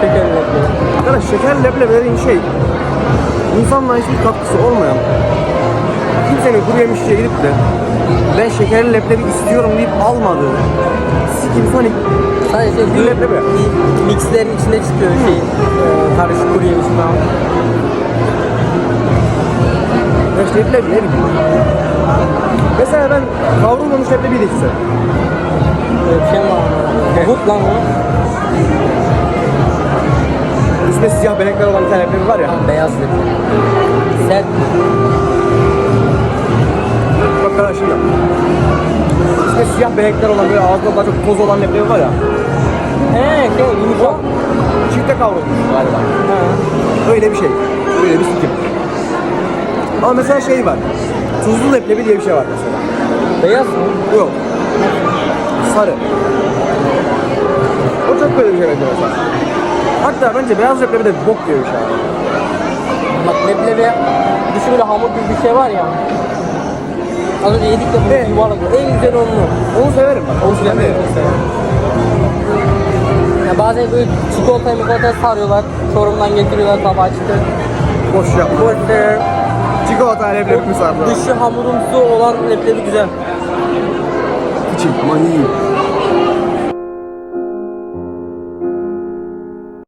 şekerli leblebi. Arkadaş şeker leblebilerin şey insanlığa hiçbir katkısı olmayan kimsenin kuru yemişçiye gidip de ben şekerli leblebi istiyorum deyip almadığı sikim sonik Sadece Bir leblebi. mixlerin içinde çıkıyor şey. e, karışık kuru yemiş falan. ya işte leblebi ne bileyim. Mesela ben kavrulmamış leblebi de içsem. Böyle bir şey mi var? Nohut lan o. Üstünde siyah benekler olan bir tane leblebi var ya. Tam beyaz leblebi. Sert. Bak arkadaş şimdi. Siyah benekler olan böyle ağzında daha çok toz olan leblebi var ya. He şey yumuşak. Çifte kavrulmuş galiba. He. Öyle bir şey. Öyle bir sikim. Ama mesela şey var. Tuzlu leblebi diye bir şey var mesela. Beyaz mı? Yok. Sarı. O çok böyle bir şey mesela. Hatta bence beyaz leblebi de bok bir şey abi. Bak leblebi dışı böyle hamur gibi bir şey var ya. Az önce yedik de bunu Evet. yuvarlak. En güzel onu. Onu severim bak. Onu severim. Ya bazen böyle çikolatayı mikolatayı sarıyorlar. Çorum'dan getiriyorlar tabağa çıkıyor. Boş yapma. Burger. Çikolata leblebi mi sardı? Dışı hamurumsu olan leblebi güzel. İçim. Aman iyi.